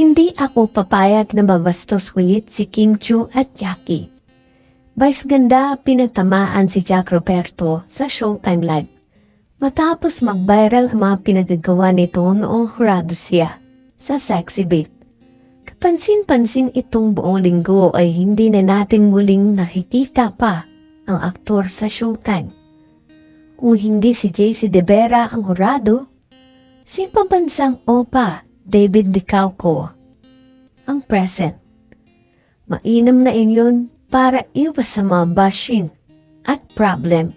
Hindi ako papayag na mabastos ulit si Kim Chu at Jackie. Vice ganda pinatamaan si Jack Roberto sa Showtime Live. Matapos mag-viral ang mga pinagagawa nito noong hurado siya sa Sexy Beat. Kapansin-pansin itong buong linggo ay hindi na natin muling nakikita pa ang aktor sa Showtime. Kung hindi si JC De Vera ang hurado, si pambansang Opa David Dicauco ang present. Mainam na inyon para iwas sa mga bashing at problem.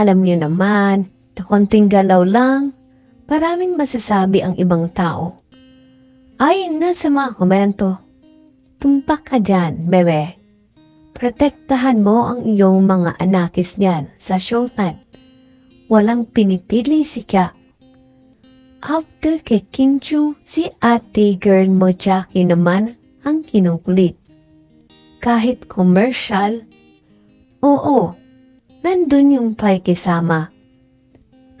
Alam niyo naman na konting galaw lang, maraming masasabi ang ibang tao. Ayon nga sa mga komento, tumpak ka dyan, bebe. Protektahan mo ang iyong mga anakis niyan sa showtime. Walang pinipili si Kya. After kay King Chu, si ate girl mo Jackie naman ang kinukulit. Kahit commercial, oo, nandun yung pakisama.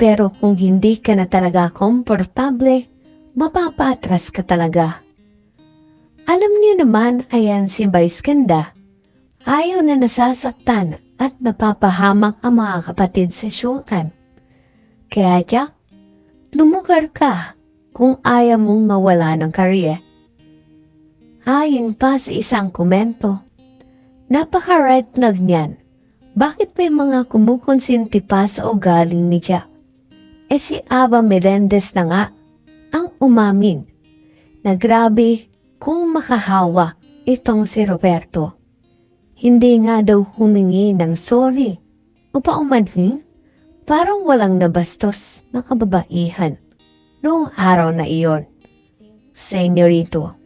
Pero kung hindi ka na talaga komportable, mapapatras ka talaga. Alam niyo naman, ayan si Vice Ganda. Ayaw na nasasaktan at napapahamak ang mga kapatid sa showtime. Kaya Jack, lumugar ka kung ayaw mong mawala ng career. Ayon pa sa isang komento, napaka-red flag niyan. Bakit may mga kumukonsinti pa sa ugaling ni Jack? Eh si Ava Melendez na nga ang umamin na grabe kung makahawa itong si Roberto. Hindi nga daw humingi ng sorry o paumanhin parang walang nabastos na kababaihan noong araw na iyon. Senyorito,